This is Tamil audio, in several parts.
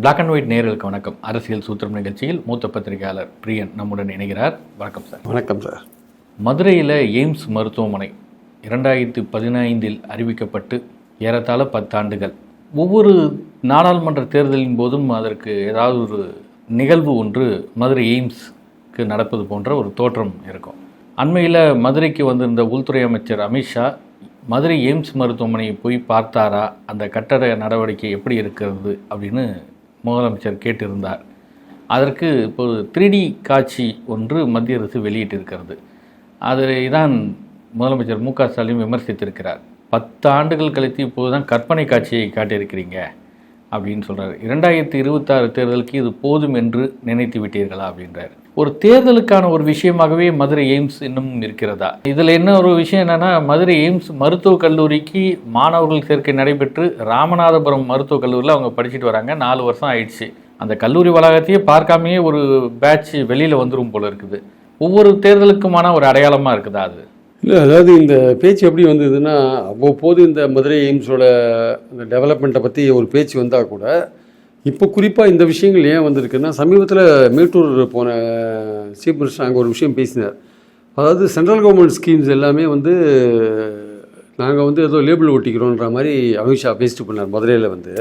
பிளாக் அண்ட் ஒயிட் நேயர்களுக்கு வணக்கம். அரசியல் சூத்திரம் நிகழ்ச்சியில் மூத்த பத்திரிகையாளர் பிரியன் நம்முடன் இணைகிறார். வணக்கம் சார். வணக்கம் சார். மதுரையில் எய்ம்ஸ் மருத்துவமனை இரண்டாயிரத்தி பதினைந்தில் அறிவிக்கப்பட்டு ஏறத்தாழ பத்தாண்டுகள். ஒவ்வொரு நாடாளுமன்ற தேர்தலின் போதும் அதற்கு ஏதாவது ஒரு நிகழ்வு ஒன்று மதுரை எய்ம்ஸ்க்கு நடப்பது போன்ற ஒரு தோற்றம் இருக்கும். அண்மையில் மதுரைக்கு வந்திருந்த உள்துறை அமைச்சர் அமித்ஷா மதுரை எய்ம்ஸ் மருத்துவமனையை போய் பார்த்தாரா? அந்த கட்டட நடவடிக்கை எப்படி இருக்கிறது? அப்படின்னு முதலமைச்சர் கேட்டிருந்தார். அதற்கு இப்போது 3D காட்சி ஒன்று மத்திய அரசு வெளியிட்டிருக்கிறது. அதை தான் முதலமைச்சர் மு க ஸ்டாலின் விமர்சித்திருக்கிறார். பத்து ஆண்டுகள் கழித்து இப்போது தான் கற்பனை காட்சியை காட்டியிருக்கிறீங்க. அப்படின்னு சொல்கிறார் இரண்டாயிரத்தி இருபத்தாறு தேர்தலுக்கு இது போதும் என்று நினைத்து விட்டீர்களா அப்படின்றார். ஒரு தேர்தலுக்கான ஒரு விஷயமாகவே மதுரை எய்ம்ஸ் இன்னும் இருக்கிறதா? இதில் என்ன ஒரு விஷயம் என்னென்னா மதுரை எய்ம்ஸ் மருத்துவக் கல்லூரிக்கு மாணவர்கள் சேர்க்கை நடைபெற்று ராமநாதபுரம் மருத்துவக் கல்லூரியில் அவங்க படிச்சுட்டு வராங்க. நாலு வருஷம் ஆயிடுச்சு. அந்த கல்லூரி வளாகத்தையே பார்க்காமையே ஒரு பேட்ச் வெளியில் வந்துடும் போல இருக்குது. ஒவ்வொரு தேர்தலுக்குமான ஒரு அடையாளமாக இருக்குதா அது? இல்லை அதாவது இந்த பேச்சு எப்படி வந்ததுன்னா அவ்வப்போது இந்த மதுரை எய்ம்ஸோட இந்த டெவலப்மெண்ட்டை பற்றி ஒரு பேச்சு வந்தால் கூட இப்போ குறிப்பாக இந்த விஷயங்கள் ஏன் வந்திருக்குன்னா சமீபத்தில் மேட்டூர் போன சீஃப் மினிஸ்டர் அங்கே ஒரு விஷயம் பேசினார். அதாவது சென்ட்ரல் கவர்மெண்ட் ஸ்கீம்ஸ் எல்லாமே வந்து நாங்கள் வந்து ஏதோ லேபிள் ஒட்டிக்கிறோன்ற மாதிரி அமித்ஷா பேசிட்டு பண்ணார் மதுரையில் வந்து.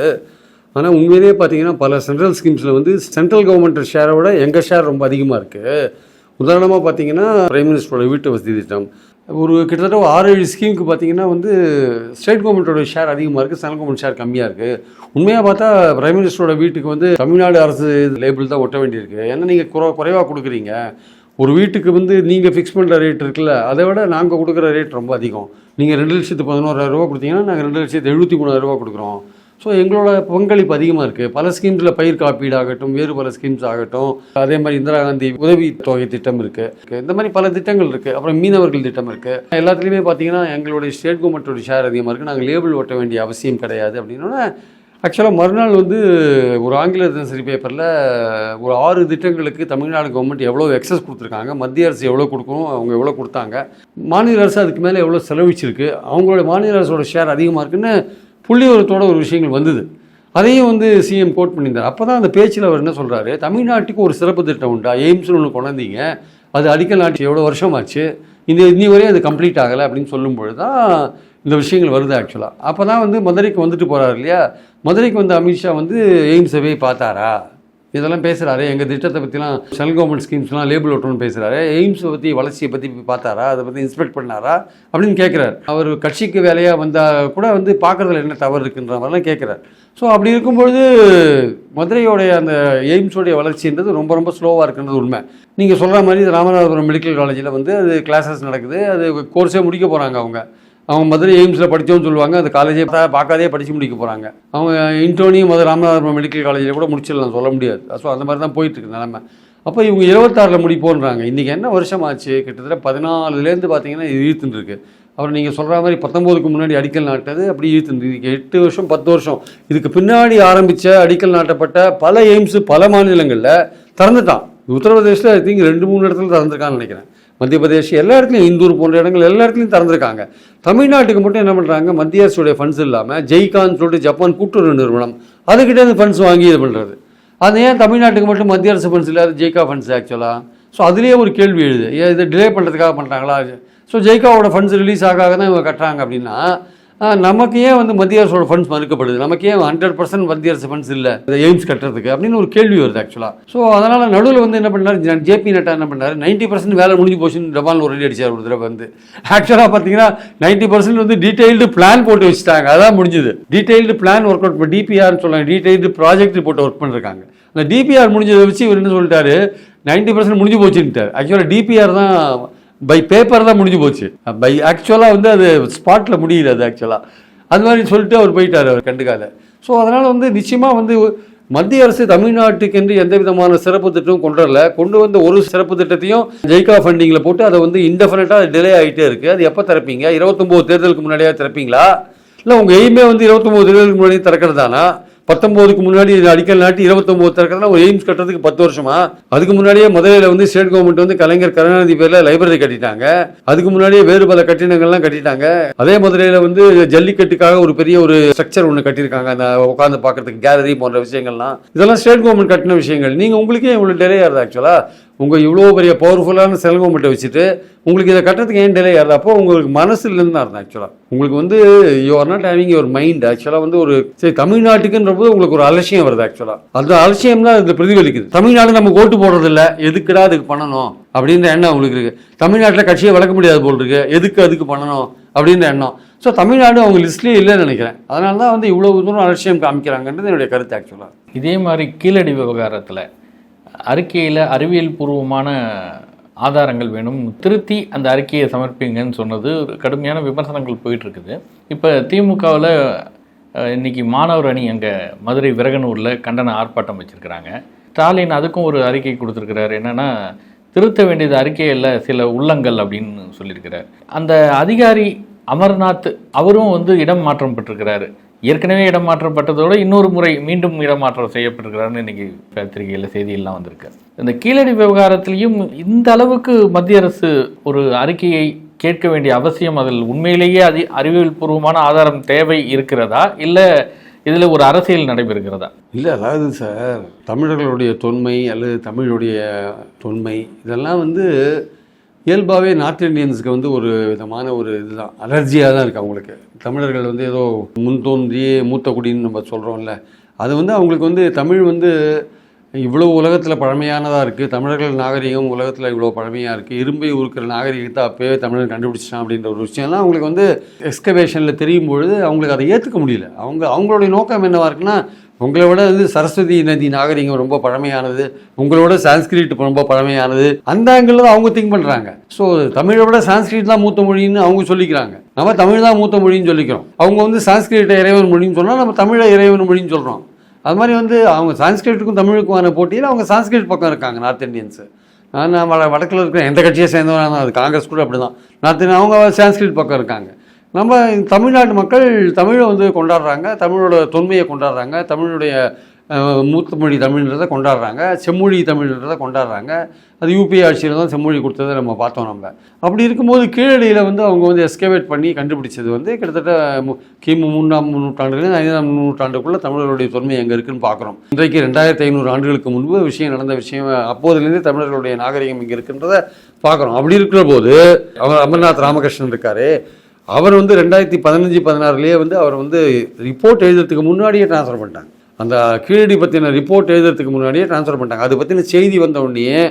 ஆனால் உண்மையிலேயே பார்த்தீங்கன்னா பல சென்ட்ரல் ஸ்கீம்ஸில் வந்து சென்ட்ரல் கவர்மெண்ட் ஷேரோட எங்கள் ஷேர் ரொம்ப அதிகமாக இருக்குது உதாரணமாக பார்த்தீங்கன்னா பிரைம் மினிஸ்டரோட வீட்டு வசதி திட்டம் ஒரு கிட்டத்தட்ட ஒரு ஆறு ஏழு ஸ்கீமுக்கு பார்த்தீங்கன்னா வந்து ஸ்டேட் கவர்மெண்ட்டோட ஷேர் அதிகமாக இருக்குது சென்ட்ரல் கவர்மெண்ட் ஷேர் கம்மியாக இருக்குது உண்மையாக பார்த்தா பிரைம் மினிஸ்டரோட வீட்டுக்கு வந்து தமிழ்நாடு அரசு லேபிள் தான் ஒட்ட வேண்டியிருக்கு. ஏன்னா நீங்கள் குறை குறைவாக கொடுக்குறீங்க. ஒரு வீட்டுக்கு வந்து நீங்கள் ஃபிக்ஸ் பண்ணுற ரேட் இருக்குல்ல அதை விட நாங்கள் கொடுக்குற ரேட் ரொம்ப அதிகம். நீங்கள் ரெண்டு லட்சத்து பதினோராயிரம் கொடுத்தீங்கன்னா நாங்கள் ரெண்டு லட்சத்து எழுபத்தி மூணாயிரம் ரூபா கொடுக்குறோம். ஸோ எங்களோட பங்களிப்பு அதிகமாக இருக்குது பல ஸ்கீம்ஸில் பயிர் காப்பீடு ஆகட்டும் வேறு பல ஸ்கீம்ஸ் ஆகட்டும். அதே மாதிரி இந்திரா காந்தி உதவி தொகை திட்டம் இருக்குது இந்த மாதிரி பல திட்டங்கள் இருக்குது அப்புறம் மீனவர்கள் திட்டம் இருக்குது எல்லாத்துலேயுமே பார்த்தீங்கன்னா எங்களுடைய ஸ்டேட் கவர்மெண்ட்டோட ஷேர் அதிகமாக இருக்குது நாங்கள் லேபிள் ஓட்ட வேண்டிய அவசியம் கிடையாது அப்படின்னா ஆக்சுவலாக மறுநாள் வந்து ஒரு ஆங்கில தினசரி பேப்பரில் ஒரு ஆறு திட்டங்களுக்கு தமிழ்நாடு கவர்மெண்ட் எவ்வளோ எக்ஸஸ் கொடுத்துருக்காங்க மத்திய அரசு எவ்வளோ கொடுக்கணும் அவங்க எவ்வளோ கொடுத்தாங்க. மாநில அரசு அதுக்கு மேலே எவ்வளோ செலவிச்சிருக்கு அவங்களோட மாநில அரசோட ஷேர் அதிகமாக இருக்குன்னு புள்ளிவரத்தோட ஒரு விஷயங்கள் வந்தது. அதையும் வந்து சிஎம் கோட் பண்ணியிருந்தார். அப்போ தான் அந்த பேச்சில் அவர் என்ன சொல்கிறாரு தமிழ்நாட்டுக்கு ஒரு சிறப்பு திட்டம் உண்டா? எய்ம்ஸ்னு ஒன்று கொண்டாந்தீங்க. அது அடிக்கல் நாட்டு எவ்வளோ வருஷமாச்சு? இந்த இன்னி வரையும் அது கம்ப்ளீட் ஆகலை அப்படின்னு சொல்லும்பொழுது தான் இந்த விஷயங்கள் வருது ஆக்சுவலாக அப்போ தான் வந்து மதுரைக்கு வந்துட்டு போகிறார் இல்லையா? மதுரைக்கு வந்து அமித்ஷா வந்து எய்ம்ஸவே பார்த்தாரா? இதெல்லாம் பேசுகிறாரு எங்கள் திட்டத்தை பற்றிலாம் சென்ட்ரல் கவர்மெண்ட் ஸ்கீம்ஸ்லாம் லேபிள் ஒட்டணும்னு பேசுகிறாரு எய்ம்ஸை பற்றி வளர்ச்சியை பற்றி பார்த்தாரா? அதை பற்றி இன்ஸ்பெக்ட் பண்ணாரா? அப்படின்னு கேட்குறாரு அவர் கட்சிக்கு வேலையாக வந்தால் கூட வந்து பார்க்குறதுல என்ன தவறு இருக்குன்ற மாதிரிலாம் கேட்குறாரு ஸோ அப்படி இருக்கும்பொழுது மதுரையோடைய அந்த எய்ம்ஸோடைய வளர்ச்சின்றது ரொம்ப ரொம்ப ஸ்லோவாக இருக்குன்றது உண்மை. நீங்கள் சொல்கிற மாதிரி ராமநாதபுரம் மெடிக்கல் காலேஜில் வந்து அது கிளாஸஸ் நடக்குது. அது கோர்ஸே முடிக்க போகிறாங்க அவங்க. அவங்க மதுரை எய்ம்ஸில் படித்தோன்னு சொல்லுவாங்க அந்த காலேஜே பார்க்காதே படித்து முடிக்க போகிறாங்க அவங்க இன்டோனியும் மதுரை ராமநாதபுரம் மெடிக்கல் காலேஜில் கூட முடிச்சிடலாம் சொல்ல முடியாது. ஸோ அந்த மாதிரி தான் போயிட்டுருக்கு நிலமை. அப்போ இவங்க இருபத்தாறில் முடிப்போன்றாங்க. இன்றைக்கி என்ன வருஷம் ஆச்சு? கிட்டத்தட்ட பதினாலுலேருந்து பார்த்தீங்கன்னா இது இழுத்துன்னு இருக்கு. அப்புறம் நீங்கள் சொல்கிற மாதிரி பத்தொம்போதுக்கு முன்னாடி அடிக்கல் நாட்டது அப்படி இழுத்துன்னு எட்டு வருஷம் பத்து வருஷம். இதுக்கு பின்னாடி ஆரம்பித்த அடிக்கல் நாட்டப்பட்ட பல எய்ம்ஸு பல மாநிலங்களில் திறந்துட்டான். உத்தரப்பிரதேசில் ஐ திங்க் ரெண்டு மூணு இடத்துல திறந்துருக்கான்னு நினைக்கிறேன். மத்திய பிரதேஷ் எல்லா இடத்துலையும் இந்தூர் போன்ற இடங்கள் எல்லா இடத்துலையும் திறந்துருக்காங்க. தமிழ்நாட்டுக்கு மட்டும் என்ன பண்ணுறாங்க மத்திய அரசுடைய ஃபண்ட்ஸ் இல்லாமல் ஜெய்கான்னு சொல்லிட்டு ஜப்பான் கூட்டுறவு நிறுவனம் அதுக்கிட்டேருந்து ஃபண்ட்ஸ் வாங்கி இது பண்ணுறது அது ஏன் தமிழ்நாட்டுக்கு மட்டும் மத்திய அரசு ஃபண்ட்ஸ் இல்லாத ஜெய்கா ஃபண்ட்ஸ் ஆக்சுவலாக ஸோ அதுலேயே ஒரு கேள்வி எழுது. ஏன் இதை டிலே பண்ணுறதுக்காக பண்ணுறாங்களா ஸோ ஜெய்காவோட ஃபண்ட்ஸ் ரிலீஸ் ஆக தான் இவங்க கட்டுறாங்க அப்படின்னா நமக்கு ஏன் வந்து மத்திய அரசோட ஃபண்ட்ஸ் மறுக்கப்படுது? நமக்கு ஏன் ஹண்ட்ரட் பர்சன்ட் மத்திய அரசு ஃபண்ட்ஸ் இல்லை? இந்த எய்ம்ஸ் கட்டுறதுக்கு அப்படின்னு ஒரு கேள்வி வருது ஆக்சுவலாக ஸோ அதனால் நடுவில் வந்து என்ன பண்ணார்? ஜேபி நட்டா என்ன பண்ணார்? நைன்ட்டி பர்சன்ட் வேலை முடிஞ்சு போச்சுன்னு டபால் ஒரு ரெடி அடிச்சார் ஒரு தடவை வந்து. ஆக்சுவலாக பார்த்தீங்கன்னா நைன்ட்டி பர்சன்ட் வந்து டீட்டெயில்டு பிளான் போட்டு வச்சுட்டாங்க. அதான் முடிஞ்சது. டீட்டெயில்டு பிளான் ஒர்க் அவுட் இப்போ டிபிஆர்னு சொல்லுவாங்க டீடைல்டு ப்ராஜெக்ட் போட்டு ஒர்க் பண்ணிருக்காங்க. அந்த டிபிஆர் முடிஞ்சதை வச்சு இவர் என்ன சொல்லிட்டாரு? நைன்ட்டி பர்சன்ட் முடிஞ்சு போச்சுன்ட்டார் ஆக்சுவலாக டிபிஆர் தான் பை பேப்பர் தான் முடிஞ்சு போச்சு. பை ஆக்சுவலாக வந்து அது ஸ்பாட்டில் முடியல அது ஆக்சுவலாக அது மாதிரி சொல்லிட்டு அவர் போயிட்டார் அவர் கண்டுக்காத. ஸோ அதனால் வந்து நிச்சயமாக வந்து மத்திய அரசு தமிழ்நாட்டுக்கு என்று எந்த விதமான சிறப்பு திட்டமும் கொண்டு வரல. கொண்டு வந்த ஒரு சிறப்பு திட்டத்தையும் ஜெய்கா ஃபண்டிங்கில் போட்டு அதை வந்து இன்டெஃபினட்டாக டிலே ஆகிட்டே இருக்குது அது எப்போ திறப்பீங்க? இருபத்தொம்போது தேர்தலுக்கு முன்னாடியே திறப்பீங்களா? இல்லை உங்கள் எய்மே வந்து இருபத்தொம்போது தேர்தலுக்கு முன்னாடியே திறக்கிறது தானா பத்தொம்போதுக்கு முன்னாடி அடிக்கல் நாட்டி இருபத்தொம்போது திறக்கிறதுல ஒரு எய்ம்ஸ் கட்டுறதுக்கு பத்து வருஷமா? அதுக்கு முன்னாடியே மதுரையில் வந்து ஸ்டேட் கவர்மெண்ட் வந்து கலைஞர் கருணாநிதி பேரில் லைப்ரரி கட்டிட்டாங்க. அதுக்கு முன்னாடியே வேறு பல கட்டிடங்கள்லாம் கட்டிட்டாங்க. அதே மதுரையில் வந்து ஜல்லிக்கட்டுக்காக ஒரு பெரிய ஒரு ஸ்ட்ரக்சர் ஒன்று கட்டியிருக்காங்க. அந்த உட்காந்து பார்க்கறதுக்கு கேலரி போன்ற விஷயங்கள்லாம். இதெல்லாம் ஸ்டேட் கவர்மெண்ட் கட்டின விஷயங்கள். நீங்கள் உங்களுக்கே இவ்வளோ டெலே ஆகுது ஆக்சுவலாக உங்கள் இவ்வளோ பெரிய பவர்ஃபுல்லான சென்ட்ரல் வச்சுட்டு உங்களுக்கு இதை கட்டுறதுக்கு ஏன் டிலே ஆகுது அப்போ உங்களுக்கு மனசுலேருந்து தான் இருந்தேன் ஆக்சுவலாக உங்களுக்கு வந்து you are not having your mind ஆக்சுவலாக வந்து ஒரு சரி தமிழ்நாட்டுக்குன்ற போது உங்களுக்கு ஒரு அலட்சியம் வருது ஆக்சுவலாக அந்த அலட்சியம் தான் இதில் பிரதிபலிக்குது. தமிழ்நாடு நமக்கு ஓட்டு போடுறதில்ல. எதுக்குடா அதுக்கு பண்ணணும்? அப்படின்ற எண்ணம் உங்களுக்கு இருக்குது தமிழ்நாட்டில் கட்சியை வளர்க்க முடியாது போல் இருக்கு. எதுக்கு அதுக்கு பண்ணணும்? அப்படின்ற எண்ணம். ஸோ தமிழ்நாடு அவங்க லிஸ்ட்லேயே இல்லைன்னு நினைக்கிறேன். அதனால தான் வந்து இவ்வளோ தூரம் அலட்சியம் காமிக்கிறாங்கன்றது என்னுடைய கருத்து ஆக்சுவலாக இதே மாதிரி கீழடி விவகாரத்தில் அறிக்கையில் அறிவியல் பூர்வமான ஆதாரங்கள் வேணும். திருத்தி அந்த அறிக்கையை சமர்ப்பிங்கன்னு சொன்னது ஒரு கடுமையான விமர்சனங்கள் போயிட்டுருக்குது. இப்போ திமுகவில் இன்னைக்கு மாணவர் அணி அங்கே மதுரை விரகனூரில் கண்டன ஆர்ப்பாட்டம் வச்சுருக்கிறாங்க. ஸ்டாலின் அதுக்கும் ஒரு அறிக்கை கொடுத்துருக்கிறார். என்னென்னா திருத்த வேண்டியது அறிக்கையில் சில உள்ளங்கள் அப்படின்னு சொல்லியிருக்கிறார். அந்த அதிகாரி அமர்நாத் அவரும் வந்து இடம் மாற்றம் பெற்றிருக்கிறாரு. ஏற்கனவே இடமாற்றப்பட்டதோடு இன்னொரு முறை மீண்டும் இடமாற்றம் செய்யப்பட்டிருக்கிறாருன்னு இன்னைக்கு பத்திரிகையில் செய்தியெல்லாம் வந்திருக்கு. இந்த கீழடி விவகாரத்திலையும் இந்த அளவுக்கு மத்திய அரசு ஒரு அறிக்கையை கேட்க வேண்டிய அவசியம் அதில் உண்மையிலேயே அதி அறிவியல் பூர்வமான ஆதாரம் தேவை இருக்கிறதா? இல்லை இதில் ஒரு அரசியல் நடைபெறுகிறதா? இல்லை அதாவது சார் தமிழர்களுடைய தொன்மை அல்லது தமிழுடைய தொன்மை இதெல்லாம் வந்து இயல்பாகவே நார்த் இந்தியன்ஸுக்கு வந்து ஒரு விதமான ஒரு இதுதான். அலர்ஜியாக தான் இருக்குது அவங்களுக்கு. தமிழர்கள் வந்து ஏதோ முன் தோன்றி மூத்த குடின்னு நம்ம சொல்கிறோம்ல அது வந்து அவங்களுக்கு வந்து தமிழ் வந்து இவ்வளோ உலகத்தில் பழமையானதாக இருக்குது தமிழர்கள் நாகரிகம் உலகத்தில் இவ்வளோ பழமையாக இருக்குது இரும்பை உருக்கிற நாகரிகத்தை அப்போயே தமிழர் கண்டுபிடிச்சிட்டான் அப்படின்ற ஒரு விஷயம்லாம் அவங்களுக்கு வந்து எக்ஸ்கவேஷனில் தெரியும் பொழுது அவங்களுக்கு அதை ஏற்றுக்க முடியல. அவங்க அவங்களுடைய நோக்கம் என்னவாக இருக்குன்னா உங்களை விட வந்து சரஸ்வதி நதி நாகரிகம் ரொம்ப பழமையானது. உங்களோட சான்ஸ்கிரிட் ரொம்ப பழமையானது. அந்த ஆங்கிள் தான் அவங்க திங்க் பண்ணுறாங்க ஸோ தமிழை விட சான்ஸ்கிரிட் தான் மூத்த மொழின்னு அவங்க சொல்லிக்கிறாங்க. நம்ம தமிழ் தான் மூத்த மொழின்னு சொல்லிக்கிறோம். அவங்க வந்து சான்ஸ்கிரிட்டை இறைவன் மொழின்னு சொன்னால் நம்ம தமிழை இறைவன் மொழின்னு சொல்கிறோம் அது மாதிரி வந்து அவங்க சான்ஸ்கிரிட்டுக்கும் தமிழுக்குமான போட்டியில் அவங்க சான்ஸ்கிரிட் பக்கம் இருக்காங்க நார்த் இந்தியன்ஸு. நான் வட வடக்கில் இருக்கிற எந்த கட்சியை சேர்ந்தவனா அது காங்கிரஸ் கூட அப்படி தான் நார்த் இந்தியன் அவங்க சான்ஸ்கிரிட் பக்கம் இருக்காங்க. நம்ம தமிழ்நாட்டு மக்கள் தமிழை வந்து கொண்டாடுறாங்க தமிழோட தொன்மையை கொண்டாடுறாங்க தமிழுடைய மூத்த மொழி தமிழ்ன்றதை கொண்டாடுறாங்க செம்மொழி தமிழ்ன்றதை கொண்டாடுறாங்க. அது யூபிஐ ஆட்சியில் தான் செம்மொழி கொடுத்ததை நம்ம பார்த்தோம் நம்ம. அப்படி இருக்கும்போது கீழடியில் வந்து அவங்க வந்து எஸ்கவேட் பண்ணி கண்டுபிடிச்சது வந்து கிட்டத்தட்ட கிமு மூணாம் நூற்றாண்டுலேருந்து ஐந்தாம் நூற்றாண்டுக்குள்ளே தமிழர்களுடைய தொன்மை எங்கே இருக்குன்னு பார்க்குறோம். இன்றைக்கு ரெண்டாயிரத்தி ஐநூறு ஆண்டுகளுக்கு முன்பு விஷயம் நடந்த விஷயம் அப்போதுலேருந்தே தமிழர்களுடைய நாகரிகம் இங்கே இருக்குன்றதை பார்க்குறோம். அப்படி இருக்கிற போது அவர் அமர்நாத் ராமகிருஷ்ணன் இருக்காரு. அவர் வந்து ரெண்டாயிரத்தி பதினஞ்சு பதினாறுலேயே வந்து அவர் வந்து ரிப்போர்ட் எழுதுறதுக்கு முன்னாடியே ட்ரான்ஸ்ஃபர் பண்ணிட்டாங்க. அந்த கீழடி பற்றின ரிப்போர்ட் எழுதுறதுக்கு முன்னாடியே ட்ரான்ஸ்ஃபர் பண்ணிட்டாங்க. அது பற்றின செய்தி வந்த உடனே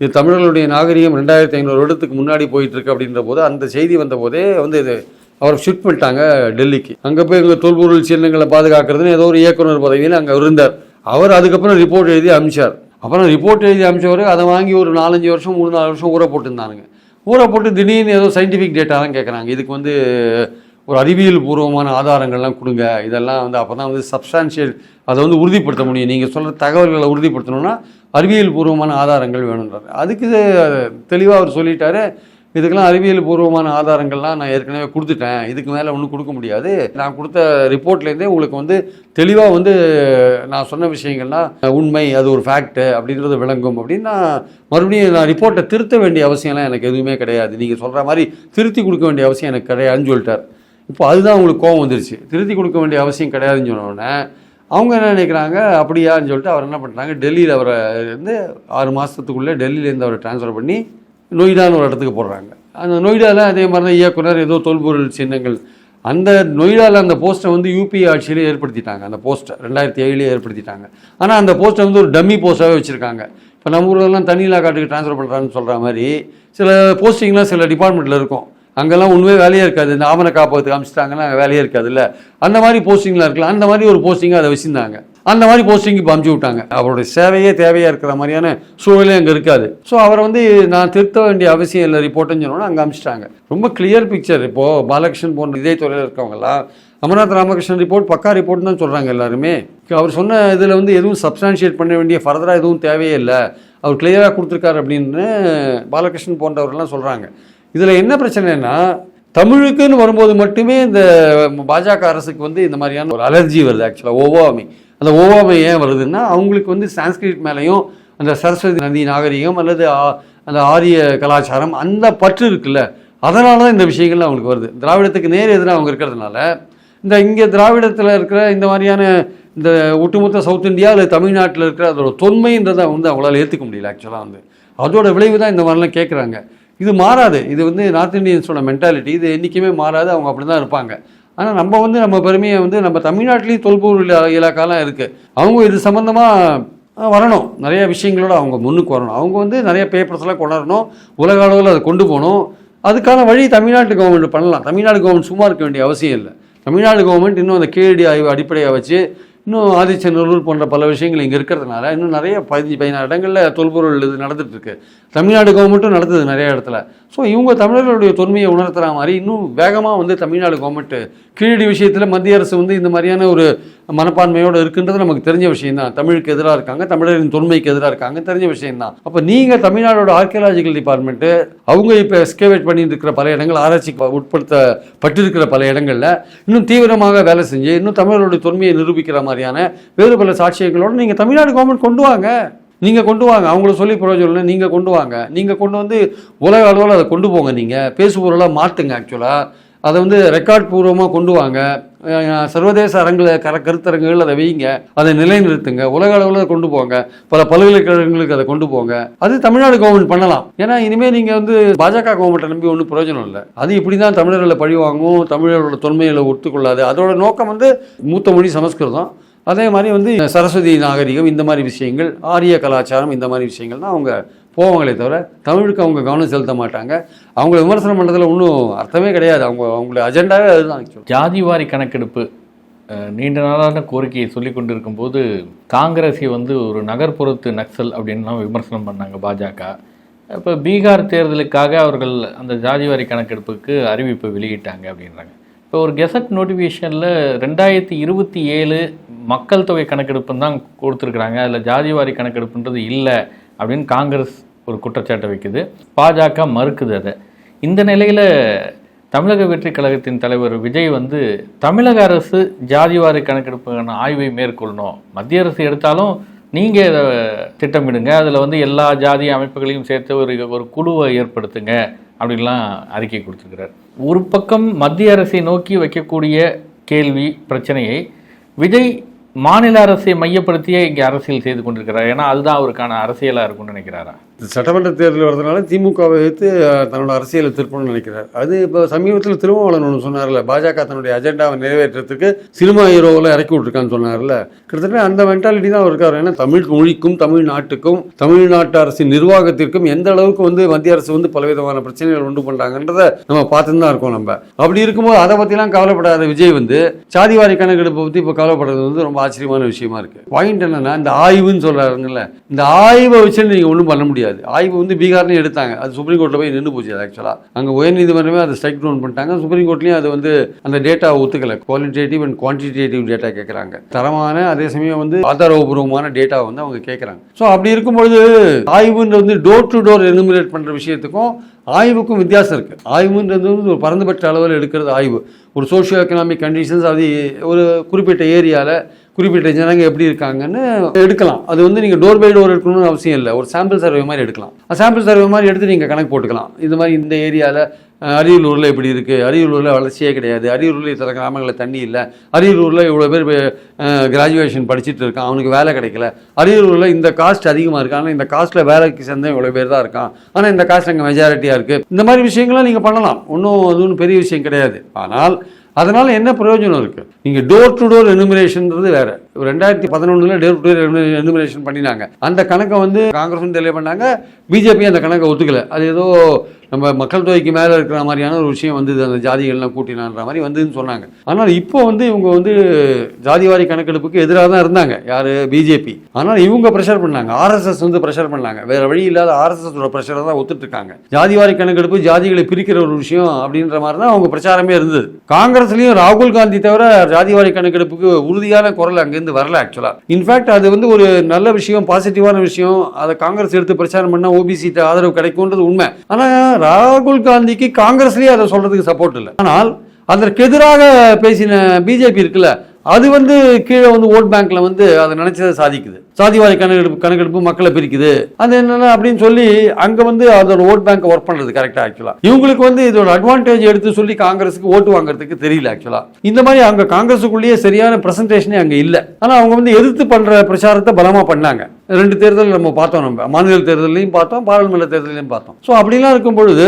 இது தமிழர்களுடைய நாகரிகம் ரெண்டாயிரத்தி ஐநூறு வருடத்துக்கு முன்னாடி போயிட்டுருக்கு அப்படின்ற போது அந்த செய்தி வந்த போதே வந்து இது அவர் ஷிஃப்ட் பண்ணிட்டாங்க டெல்லிக்கு. அங்கே போய் எங்கள் தொல்பொருள் சின்னங்களை பாதுகாக்கிறதுன்னு ஏதோ ஒரு இயக்குனர் பதவியில் அங்கே இருந்தார். அவர் அதுக்கப்புறம் ரிப்போர்ட் எழுதி அமிச்சார். அப்புறம் ரிப்போர்ட் எழுதி அமிச்சவர் அதை வாங்கி ஒரு நாலஞ்சு வருஷம் மூணு நாலு வருஷம் ஊற போட்டுருந்தானுங்க. ஊரை போட்டு திடீர்னு ஏதோ சயின்டிஃபிக் டேட்டாலாம் கேட்குறாங்க இதுக்கு வந்து ஒரு அறிவியல் பூர்வமான ஆதாரங்கள்லாம் கொடுங்க. இதெல்லாம் வந்து அப்போ தான் வந்து சப்ஸ்டான்ஷியல் அதை வந்து உறுதிப்படுத்த முடியும். நீங்கள் சொல்கிற தகவல்களை உறுதிப்படுத்தணும்னா அறிவியல் பூர்வமான ஆதாரங்கள் வேணுன்றார் அதுக்கு தெளிவாக அவர் சொல்லிட்டாரு. இதுக்கெல்லாம் அறிவியல் பூர்வமான ஆதாரங்கள்லாம் நான் ஏற்கனவே கொடுத்துட்டேன். இதுக்கு மேலே ஒன்றும் கொடுக்க முடியாது. நான் கொடுத்த ரிப்போர்ட்லேருந்தே உங்களுக்கு வந்து தெளிவாக வந்து நான் சொன்ன விஷயங்கள்லாம் உண்மை அது ஒரு ஃபேக்ட் அப்படின்றது விளங்கும் அப்படின்னு நான் மறுபடியும் நான் ரிப்போர்ட்டை திருத்த வேண்டிய அவசியம்லாம் எனக்கு எதுவுமே கிடையாது. நீங்கள் சொல்கிற மாதிரி திருத்தி கொடுக்க வேண்டிய அவசியம் எனக்கு கிடையாதுன்னு சொல்லிட்டார். இப்போ அதுதான் உங்களுக்கு கோவம் வந்துருச்சு. திருத்தி கொடுக்க வேண்டிய அவசியம் கிடையாதுன்னு சொன்னோடனே அவங்க என்ன நினைக்கிறாங்க? அப்படியான்னு சொல்லிட்டு அவர் என்ன பண்ணுறாங்க டெல்லியில் அவரை இருந்து ஆறு மாதத்துக்குள்ளே டெல்லியிலேருந்து அவரை ட்ரான்ஸ்ஃபர் பண்ணி நொய்டான்னு ஒரு இடத்துக்கு போடுறாங்க. அந்த நொய்டாவில் அதே மாதிரி தான் இயக்குனர் ஏதோ தொல்பொருள் சின்னங்கள். அந்த நொய்டாவில் அந்த போஸ்ட்டை வந்து யூபி ஆட்சியிலே ஏற்படுத்திட்டாங்க. அந்த போஸ்ட்டை ரெண்டாயிரத்தி ஏழுலேயே ஏற்படுத்திட்டாங்க. ஆனால் அந்த போஸ்ட்டை வந்து ஒரு டம்மி போஸ்ட்டாகவே வச்சுருக்காங்க. இப்போ நம்ம ஊர்லலாம் தனி காட்டுக்கு ட்ரான்ஸ்ஃபர் பண்ணுறான்னு சொல்கிற மாதிரி சில போஸ்டிங்லாம் சில டிபார்ட்மெண்ட்டில் இருக்கும். அங்கெல்லாம் ஒன்றுமே வேலையே இருக்காது. இந்த ஆவண காப்பகத்துக்கு அமைச்சிட்டாங்கன்னா அங்கே வேலையே இருக்காது இல்லை அந்த மாதிரி போஸ்டிங்லாம் இருக்கலாம் அந்த மாதிரி ஒரு போஸ்டிங்காக அதை வச்சுருந்தாங்க. அந்த மாதிரி போஸ்டிங் இப்போ அமுச்சு விட்டாங்க. அவருடைய சேவையே தேவையாக இருக்கிற மாதிரியான சூழலே அங்கே இருக்காது. ஸோ அவரை வந்து நான் திருத்த வேண்டிய அவசியம் இல்லை ரிப்போர்ட்டுன்னு சொன்னோன்னா அங்கே அமிச்சிட்டாங்க. ரொம்ப கிளியர் பிக்சர் இப்போது பாலகிருஷ்ணன் போன்ற இதே துறையில் இருக்கவங்களாம் அமர்நாத் ராமகிருஷ்ணன் ரிப்போர்ட் பக்கா ரிப்போர்ட் தான் சொல்கிறாங்க எல்லாருமே. அவர் சொன்ன இதில் வந்து எதுவும் சப்ஸ்டான்ஷியேட் பண்ண வேண்டிய ஃபர்தராக எதுவும் தேவையே இல்லை. அவர் கிளியராக கொடுத்துருக்காரு அப்படின்னு பாலகிருஷ்ணன் போன்றவர்கள்லாம் சொல்கிறாங்க இதில் என்ன பிரச்சனைனா தமிழுக்குன்னு வரும்போது மட்டுமே இந்த பாஜக அரசுக்கு வந்து இந்த மாதிரியான ஒரு அலர்ஜி வருது ஆக்சுவலாக ஒவ்வாமை. அந்த ஓவாமை ஏன் வருதுன்னா அவங்களுக்கு வந்து சான்ஸ்கிரிட் மேலேயும் அந்த சரஸ்வதி நதி நாகரிகம் அல்லது அந்த ஆரிய கலாச்சாரம் அந்த பற்று இருக்குல்ல அதனால தான் இந்த விஷயங்கள்லாம் அவங்களுக்கு வருது. திராவிடத்துக்கு நேர் எதிராக அவங்க இருக்கிறதுனால இந்த இங்கே திராவிடத்தில் இருக்கிற இந்த மாதிரியான இந்த ஒட்டுமொத்த சவுத் இந்தியா அல்லது தமிழ்நாட்டில் இருக்கிற அதோட தொன்மைன்றதை வந்து அவங்களால ஏற்றுக்க முடியல ஆக்சுவலாக வந்து. அதோட விளைவு தான் இந்த மாதிரிலாம் கேட்குறாங்க இது மாறாது. இது வந்து நார்த் இந்தியன்ஸோட மென்டாலிட்டி இது என்றைக்குமே மாறாது. அவங்க அப்படி தான் இருப்பாங்க. ஆனால் நம்ம வந்து நம்ம பெருமையை வந்து நம்ம தமிழ்நாட்டிலையும் தொல்பொருள் இலாக்காலாம் இருக்குது அவங்க இது சம்மந்தமாக வரணும். நிறைய விஷயங்களோட அவங்க முன்னுக்கு வரணும். அவங்க வந்து நிறைய பேப்பர்ஸ்லாம் கொண்டாடணும். உலக அளவில் அதை கொண்டு போகணும். அதுக்கான வழி தமிழ்நாட்டு கவர்மெண்ட் பண்ணலாம். தமிழ்நாடு கவர்மெண்ட் சும்மா இருக்க வேண்டிய அவசியம் இல்லை. தமிழ்நாடு கவர்மெண்ட் இன்னும் அந்த கேடி ஆய்வு அடிப்படையாக வச்சு இன்னும் ஆதிச்சநல்லூர் போன்ற பல விஷயங்கள் இங்கே இருக்கிறதுனால இன்னும் நிறைய பதினஞ்சு பதினாறு இடங்களில் தொல்பொருள் இது நடந்துட்டுருக்கு தமிழ்நாடு கவர்மெண்ட்டும் நடந்தது நிறைய இடத்துல. ஸோ இவங்க தமிழர்களுடைய தொன்மையை உணர்த்துற மாதிரி இன்னும் வேகமாக வந்து தமிழ்நாடு கவர்மெண்ட்டு கீழடி விஷயத்தில் மத்திய அரசு வந்து இந்த மாதிரியான ஒரு மனப்பான்மையோடு இருக்குன்றது நமக்கு தெரிஞ்ச விஷயம் தான் தமிழுக்கு எதிராக இருக்காங்க தமிழரின் தொன்மைக்கு எதிராக இருக்காங்க தெரிஞ்ச விஷயம் தான் அப்போ நீங்கள் தமிழ்நாடோட ஆர்கியலாஜிக்கல் டிபார்ட்மெண்ட்டு அவங்க இப்போ எஸ்கேவேட் பண்ணிட்டு இருக்கிற பல இடங்கள் ஆராய்ச்சிக்கு உட்படுத்தப்பட்டிருக்கிற பல இடங்களில் இன்னும் தீவிரமாக வேலை செஞ்சு இன்னும் தமிழருடைய தொன்மையை நிரூபிக்கிற மாதிரியான வேறு பல சாட்சியங்களோடு நீங்கள் தமிழ்நாடு கவர்மெண்ட் கொண்டு வாங்க. நீங்கள் கொண்டு வாங்க. அவங்கள சொல்லி பிரயோஜனம் இல்லை நீங்கள் கொண்டு வாங்க. நீங்கள் கொண்டு வந்து உலக அளவில் அதை கொண்டு போங்க நீங்கள் பேசுபொருளாக மாற்றுங்க ஆக்சுவலாக அதை வந்து ரெக்கார்ட் பூர்வமாக கொண்டு வாங்க. சர்வதேச அரங்கில் கர கருத்தரங்குகள் அதை வைங்க அதை நிலைநிறுத்துங்க. உலக அளவில் அதை கொண்டு போங்க. பல பல்கலைக்கழகங்களுக்கு அதை கொண்டு போங்க. அது தமிழ்நாடு கவர்மெண்ட் பண்ணலாம். ஏன்னா இனிமேல் நீங்கள் வந்து பாஜக கவர்மெண்ட்டை நம்பி ஒன்றும் பிரயோஜனம் இல்லை. அது இப்படி தான் தமிழர்களை பழி வாங்கும் தமிழர்களோட தொன்மைகளை ஒத்துக்கொள்ளாது. அதோட நோக்கம் வந்து மூத்த மொழி சமஸ்கிருதம். அதே மாதிரி வந்து சரஸ்வதி நாகரிகம் இந்த மாதிரி விஷயங்கள் ஆரிய கலாச்சாரம் இந்த மாதிரி விஷயங்கள்னா அவங்க போவாங்களே தவிர தமிழுக்கு அவங்க கவனம் செலுத்த மாட்டாங்க. அவங்கள விமர்சனம் பண்ணுறதுல ஒன்றும் அர்த்தமே கிடையாது. அவங்க அவங்களோட அஜெண்டாவே அதுதான் ஜாதி ஜாதிவாரி கணக்கெடுப்பு நீண்ட நாளான கோரிக்கையை சொல்லி கொண்டிருக்கும் போது காங்கிரஸை வந்து ஒரு நகர்ப்புறத்து நக்சல் அப்படின்லாம் விமர்சனம் பண்ணாங்க பாஜக. இப்போ பீகார் தேர்தலுக்காக அவர்கள் அந்த ஜாதிவாரி கணக்கெடுப்புக்கு அறிவிப்பை வெளியிட்டாங்க அப்படின்றாங்க. இப்போ ஒரு கெசட் நோட்டிஃபிகேஷனில் ரெண்டாயிரத்தி இருபத்தி ஏழு மக்கள் தொகை கணக்கெடுப்புன்னு தான் கொடுத்துருக்குறாங்க. அதில் ஜாதிவாரி கணக்கெடுப்புன்றது இல்லை அப்படின்னு காங்கிரஸ் ஒரு குற்றச்சாட்டை வைக்குது. பாஜக மறுக்குது அதை. இந்த நிலையில் தமிழக வெற்றி கழகத்தின் தலைவர் விஜய் வந்து தமிழக அரசு ஜாதிவாரி கணக்கெடுப்புக்கான ஆய்வை மேற்கொள்ளணும். மத்திய அரசு எடுத்தாலும் நீங்கள் இதை திட்டமிடுங்க. அதில் வந்து எல்லா ஜாதி அமைப்புகளையும் சேர்த்து ஒரு ஒரு குழுவை ஏற்படுத்துங்க. அப்படின்லாம் அறிக்கை கொடுத்துருக்கிறார். ஒரு பக்கம் மத்திய அரசை நோக்கி வைக்கக்கூடிய கேள்வி பிரச்சனையை விஜய் மாநில அரசை மையப்படுத்தியே இங்கே அரசியல் செய்து கொண்டிருக்கிறார். ஏன்னா அதுதான் அவருக்கான அரசியலாக இருக்கும்னு நினைக்கிறாரா? சட்டமன்ற தேர்தல் வர்றதுனால திமுகவை வைத்து தன்னோட அரசியலை திருப்பணும்னு நினைக்கிறார். அது இப்போ சமீபத்தில் திருமாவளவன் ஒன்று சொன்னார்ல பாஜக தன்னுடைய அஜெண்டாவை நிறைவேற்றுறதுக்கு சினிமா ஹீரோவில் இறக்கி விட்ருக்கான்னு சொன்னார்ல. கிட்டத்தட்ட அந்த மென்டாலிட்டி தான் இருக்கார் ஏன்னா தமிழ் மொழிக்கும் தமிழ்நாட்டுக்கும் தமிழ்நாட்டு அரசின் நிர்வாகத்திற்கும் எந்த அளவுக்கு வந்து மத்திய அரசு வந்து பலவிதமான பிரச்சனைகள் உண்டு பண்ணுறாங்கன்றத நம்ம பார்த்துட்டு தான் இருக்கோம் நம்ம. அப்படி இருக்கும்போது அதை பற்றிலாம் கவலைப்படாத விஜய் வந்து சாதிவாரி கணக்கெடுப்பை பற்றி இப்போ கவலைப்படுறது வந்து ரொம்ப ஆச்சரியமான விஷயமா இருக்கு. பாயிண்ட் என்னன்னா இந்த ஆய்வுன்னு சொல்றாருங்கல்ல இந்த ஆய்வை வச்சு நீங்கள் ஒன்றும் பண்ண முடியாது. ஆய்வு வந்து பீகார்லேயும் எடுத்தாங்க. அது சுப்ரீம் கோர்ட்டில் போய் நின்று போச்சு அது ஆக்சுவலாக அங்கே உயர்நீதிமன்றமே அதை ஸ்ட்ரைக் டவுன் பண்ணிட்டாங்க. சுப்ரீம் கோர்ட்லேயும் அது வந்து அந்த டேட்டா ஒத்துக்கல. குவாலிட்டேட்டிவ் அண்ட் குவான்டிடேட்டிவ் டேட்டா கேட்குறாங்க தரமான அதே சமயம் வந்து ஆதாரபூர்வமான டேட்டா வந்து அவங்க கேட்குறாங்க ஸோ அப்படி இருக்கும்பொழுது ஆய்வுன்றது வந்து டோர் டு டோர் எனுமிரேட் பண்ணுற விஷயத்துக்கும் ஆய்வுக்கும் வித்தியாசம் இருக்குது ஆய்வுன்றது வந்து ஒரு பரந்துபட்ட அளவில் எடுக்கிறது ஆய்வு. ஒரு சோஷியோ எக்கனாமிக் கண்டிஷன்ஸ் அது ஒரு குறிப்பிட்ட ஏரியாவில் குறிப்பிட்ட ஜனங்க எப்படி இருக்காங்கன்னு எடுக்கலாம். அது வந்து நீங்கள் டோர் பை டோர் எடுக்கணும்னு அவசியம் இல்லை. ஒரு சாம்பிள் சர்வே மாதிரி எடுக்கலாம். சாம்பிள் சர்வே மாதிரி எடுத்து நீங்கள் கணக்கு போட்டுக்கலாம். இது மாதிரி இந்த ஏரியாவில் அரியலூரில் இப்படி இருக்குது அரியலூரில் வளர்ச்சியே கிடையாது. அரியலூரில் இத்தனை கிராமங்களில் தண்ணி இல்லை. அரியலூரில் இவ்வளோ பேர் கிராஜுவேஷன் படிச்சுட்டு இருக்கான். அவனுக்கு வேலை கிடைக்கல. அரியலூரில் இந்த காஸ்ட் அதிகமாக இருக்கு. ஆனால் இந்த காஸ்ட்டில் வேலைக்கு சேர்ந்த இவ்வளோ பேர் தான் இருக்கான். ஆனால் இந்த காஸ்ட் அங்கே மெஜாரிட்டியாக இருக்குது இந்த மாதிரி விஷயங்கள்லாம் நீங்கள் பண்ணலாம். ஒன்றும் அது ஒன்றும் பெரிய விஷயம் கிடையாது. ஆனால் அதனால என்ன பிரயோஜனம் இருக்கு? நீங்க டோர் டு டோர் எனுமிரேஷன்ன்றது வேற. ரெண்டாயிரத்தி பதினொன்றில் டோர் டு டோர் எனுமினேஷன் பண்ணினாங்க. அந்த கணக்கை வந்து காங்கிரஸும் தெளிவு பண்ணாங்க. பிஜேபி அந்த கணக்கை ஒத்துக்கல. அது ஏதோ நம்ம மக்கள் தொகைக்கு மேலே இருக்கிற மாதிரியான ஒரு விஷயம் வந்து அந்த ஜாதிகள்லாம் கூட்டினான்ற மாதிரி வந்ததுன்னு சொன்னாங்க. ஆனால் இப்போ வந்து இவங்க வந்து ஜாதிவாரி கணக்கெடுப்புக்கு எதிராக தான் இருந்தாங்க. யார்? பிஜேபி. ஆனால் இவங்க ப்ரெஷர் பண்ணாங்க. ஆர்எஸ்எஸ் வந்து ப்ரெஷர் பண்ணாங்க. வேற வழி இல்லாத ஆர்எஸ்எஸோட ப்ரெஷரை தான் ஒத்துட்டு இருக்காங்க ஜாதிவாரி கணக்கெடுப்பு ஜாதிகளை பிரிக்கிற ஒரு விஷயம் அப்படின்ற மாதிரி தான் அவங்க பிரச்சாரமே இருந்தது. காங்கிரஸ்லேயும் ராகுல் காந்தி தவிர ஜாதிவாரி கணக்கெடுப்புக்கு உறுதியான குரல் அங்கேருந்து வரல ஆக்சுவலாக இன்ஃபேக்ட் அது வந்து ஒரு நல்ல விஷயம் பாசிட்டிவான விஷயம். அதை காங்கிரஸ் எடுத்து பிரச்சாரம் பண்ணால் ஓபிசி ஆதரவு கிடைக்கும்ன்றது உண்மை. ஆனால் ராகுல் காந்திக்கு காங்கிரஸ்லயே அதை சொல்றதுக்கு சப்போர்ட் இல்லை. ஆனால் அதற்கு எதிராக பேசின பிஜேபி இருக்குல்ல அது வந்து கீழே வந்து ஓட் பேங்க்ல வந்து அதை நினைச்சதை சாதிக்குது. சாதிவாரி கணக்கெடுப்பு கணக்கெடுப்பு மக்களை பிரிக்குது. அது என்னென்ன அப்படின்னு சொல்லி அங்கே வந்து அதோட ஓட் பேங்க் ஒர்க் பண்ணுறது கரெக்டாக ஆக்சுவலாக இவங்களுக்கு வந்து இதோட அட்வான்டேஜ் எடுத்து சொல்லி காங்கிரஸுக்கு ஓட்டு வாங்குறதுக்கு தெரியல ஆக்சுவலாக இந்த மாதிரி அங்கே காங்கிரஸுக்குள்ளேயே சரியான பிரசன்டேஷனே அங்கே இல்லை. ஆனால் அவங்க வந்து எதிர்த்து பண்ணுற பிரச்சாரத்தை பலமாக பண்ணாங்க. ரெண்டு தேர்தல் நம்ம பார்த்தோம் நம்ம. மாநில தேர்தலையும் பார்த்தோம் பாராளுமன்ற தேர்தலையும் பார்த்தோம். ஸோ அப்படிலாம் இருக்கும் பொழுது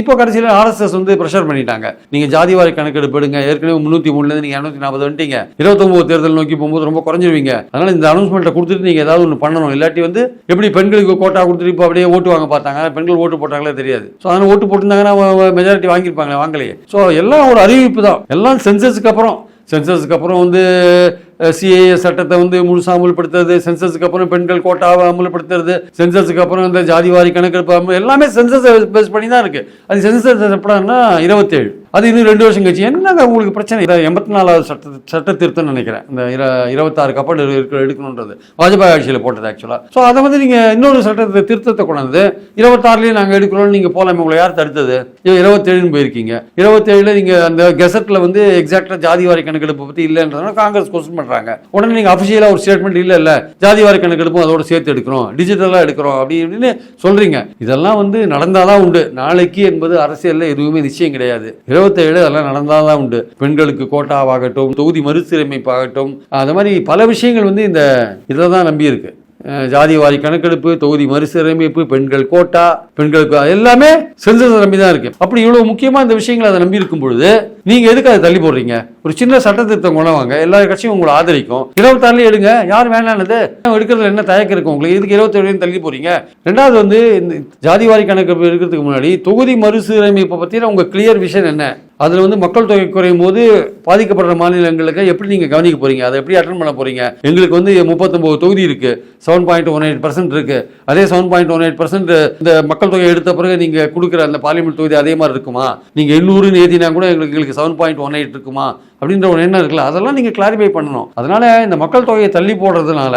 இப்போ கடைசியில் ஆர்எஸ்எஸ் வந்து ப்ரெஷர் பண்ணிட்டாங்க. நீங்க ஜாதிவாரி கணக்கெடுப்பு எடுங்க. ஏற்கனவே முந்நூற்றி மூணுலேருந்து நீங்கள் இரநூத்தி நாற்பது வந்துட்டீங்க. இருபத்தொம்பது தேர்தல் நோக்கி போகும்போது ரொம்ப குறைஞ்சிருவீங்க. அதனால் இந்த அனௌன்ஸ்மெண்ட்டை கொடுத்துட்டு நீங்கள் ஏதாவது ஒன்று பண்ணணும். இல்லாட்டி வந்து எப்படி பெண்களுக்கு கோட்டா கொடுத்துட்டு இப்போ அப்படியே ஓட்டு வாங்க பார்த்தாங்க. பெண்கள் ஓட்டு போட்டாங்களே தெரியாது. ஸோ அதனால் ஓட்டு போட்டிருந்தாங்கன்னா மெஜாரிட்டி வாங்கியிருப்பாங்களே வாங்கலையே. ஸோ எல்லாம் ஒரு அறிவிப்பு தான். எல்லாம் சென்சஸுக்கு அப்புறம். சென்சஸுக்கு அப்புறம் வந்து சிஏஏ சட்டத்தை வந்து முழுசாக அமல்படுத்துறது. சென்சஸுக்கு அப்புறம் பெண்கள் கோட்டாவை அமல்படுத்துறது. சென்சஸுக்கு அப்புறம் இந்த ஜாதிவாரி கணக்கெடுப்பு எல்லாமே சென்சஸ் பேஸ் பண்ணி தான் இருக்குது அது சென்சஸ் எப்படான்னா இருபத்தேழு. அது இன்னும் ரெண்டு வருஷம் கழிச்சு. என்னங்க உங்களுக்கு பிரச்சனை? இதை எண்பத்தி நாலாவது சட்ட சட்ட திருத்தம் நினைக்கிறேன். இந்த இர இருபத்தாறு கப்பல் எடுக்க எடுக்கணுன்றது. வாஜ்பாய் ஆட்சியில் போட்டது ஆக்சுவலாக ஸோ அதை வந்து நீங்கள் இன்னொரு சட்டத்தை திருத்தத்தை கொண்டாந்து இருபத்தாறுலேயும் நாங்கள் எடுக்கிறோம்னு நீங்கள் போகலாமே உங்களை யார் தடுத்தது? இருபத்தேழுன்னு போயிருக்கீங்க. இருபத்தேழில் நீங்கள் அந்த கெசட்டில் வந்து எக்ஸாக்டாக ஜாதிவாரி கணக்கெடுப்பு பற்றி இல்லைன்றதுனால காங்கிரஸ் கொஸ்டின் பண்ணுறாங்க உடனே நீங்கள் அஃபிஷியலாக ஒரு ஸ்டேட்மெண்ட் இல்லை இல்லை ஜாதிவாரி கணக்கெடுப்பும் அதோட சேர்த்து எடுக்கிறோம் டிஜிட்டலாக எடுக்கிறோம் அப்படி இப்படின்னு சொல்கிறீங்க இதெல்லாம் வந்து நடந்தாதான் உண்டு. நாளைக்கு என்பது அரசியலில் எதுவுமே நிச்சயம் கிடையாது. இருபத்தேழு அதெல்லாம் நடந்தாதான் உண்டு. பெண்களுக்கு கோட்டாவாகட்டும் தொகுதி மறுசீரமைப்பாகட்டும். அது மாதிரி பல விஷயங்கள் வந்து இந்த இதை தான் நம்பி ஜாதிவாரி ஜாதி வாரி கணக்கெடுப்பு தொகுதி மறுசீரமைப்பு பெண்கள் கோட்டா பெண்களுக்கு எல்லாமே சென்சஸ் நம்பி தான் இருக்கு. அப்படி இவ்வளவு முக்கியமா இந்த விஷயங்களை அதை நம்பி இருக்கும் பொழுது நீங்க எதுக்கு அதை தள்ளி போடுறீங்க? ஒரு சின்ன சட்ட திருத்தம் கொண்டு வாங்க எல்லா கட்சியும் உங்களை ஆதரிக்கும். இருபத்தாறுல எடுங்க. யார் வேணானது? எடுக்கிறதுல என்ன தயக்கம் இருக்கும் உங்களுக்கு? இதுக்கு இருபத்தேழு தள்ளி போறீங்க? ரெண்டாவது வந்து இந்த ஜாதி வாரி கணக்கெடுப்பு இருக்கிறதுக்கு முன்னாடி தொகுதி மறுசீரமைப்பை பத்தின உங்க கிளியர் விஷன் என்ன? அதில் வந்து மக்கள் தொகை குறையும் போது பாதிக்கப்படுற மாநிலங்களுக்கு எப்படி நீங்கள் கவனிக்க போகிறீங்க அதை எப்படி அட்டன் பண்ண போகிறீங்க எங்களுக்கு வந்து முப்பத்தொம்போது தொகுதி இருக்குது seven point one eight percent இருக்குது அதே seven point one eight percent இந்த மக்கள் தொகை எடுத்த பிறகு நீங்கள் கொடுக்குற அந்த பார்லிமெண்ட் தொகுதி அதே மாதிரி இருக்குமா? நீங்கள் எண்ணூறுன்னு ஏற்றினா கூட எங்களுக்கு எங்களுக்கு செவன் பாயிண்ட் ஒன் எயிட் இருக்குமா? அப்படின்ற ஒரு எண்ணம் இருக்குல்ல. அதெல்லாம் நீங்கள் கிளாரிஃபை பண்ணணும். அதனால இந்த மக்கள் தொகையை தள்ளி போடுறதுனால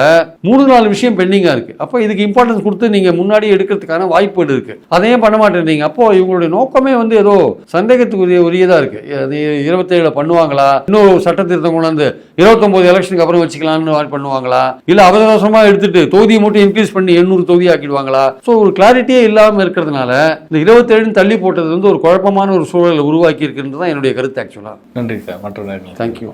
மூணு நாலு விஷயம் பெண்டிங்காக இருக்குது அப்போ இதுக்கு இம்பார்ட்டன்ஸ் கொடுத்து நீங்கள் முன்னாடி எடுக்கிறதுக்கான வாய்ப்பு இருக்குது அதையும் பண்ண மாட்டேன்றீங்க. அப்போ இவங்களுடைய நோக்கமே வந்து ஏதோ சந்தேகத்துக்குரிய உரியதாக உரியதா இருக்கு. அது இருபத்தேழுல பண்ணுவாங்களா? இன்னொரு சட்ட திருத்தம் கொண்டு வந்து இருபத்தொன்பது எலெக்ஷனுக்கு அப்புறம் வச்சுக்கலாம்னு பண்ணுவாங்களா? இல்ல அவசரமா எடுத்துட்டு தொகுதியை மட்டும் இன்க்ரீஸ் பண்ணி எண்ணூறு தொகுதி ஆக்கிடுவாங்களா? ஸோ ஒரு கிளாரிட்டியே இல்லாம இருக்கிறதுனால இந்த இருபத்தேழுன்னு தள்ளி போட்டது வந்து ஒரு குழப்பமான ஒரு சூழலை உருவாக்கி இருக்குன்றது தான் என்னுடைய கருத்து ஆக்சுவலா நன்றி சார். மற்ற தேங்க்யூ